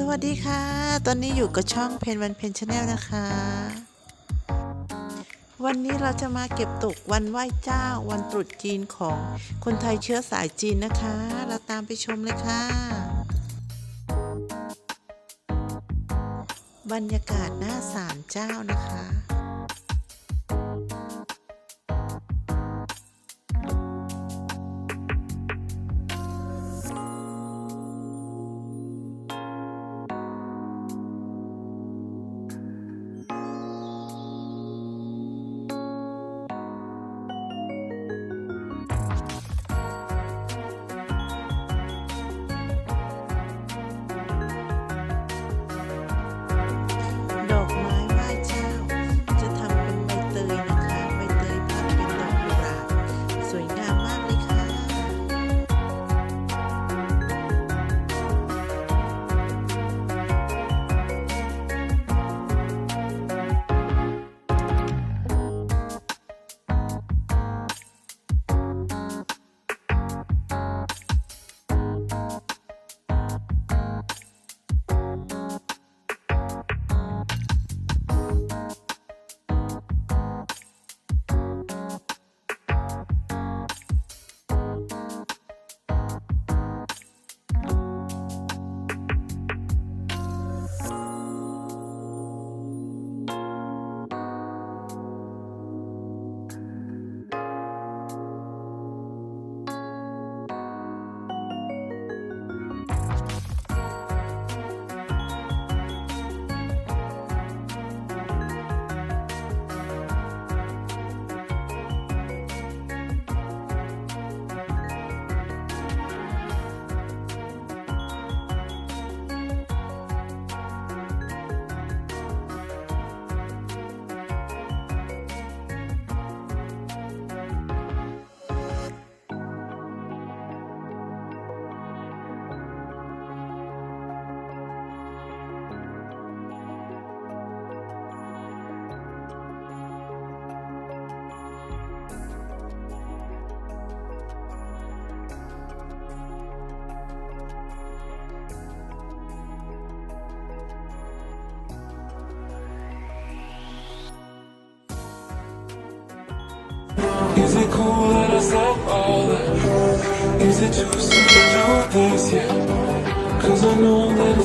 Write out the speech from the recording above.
สวัสดีค่ะ ตอนนี้อยู่กับช่องเพนวันเพนชาแนลนะคะ วันนี้เราจะมาเก็บตกวันไหว้เจ้าวันตรุษจีนของคนไทยเชื้อสายจีนนะคะ เราตามไปชมเลยค่ะ บรรยากาศหน้าศาลเจ้านะคะ Is it too soon to do this yet? Cause I know that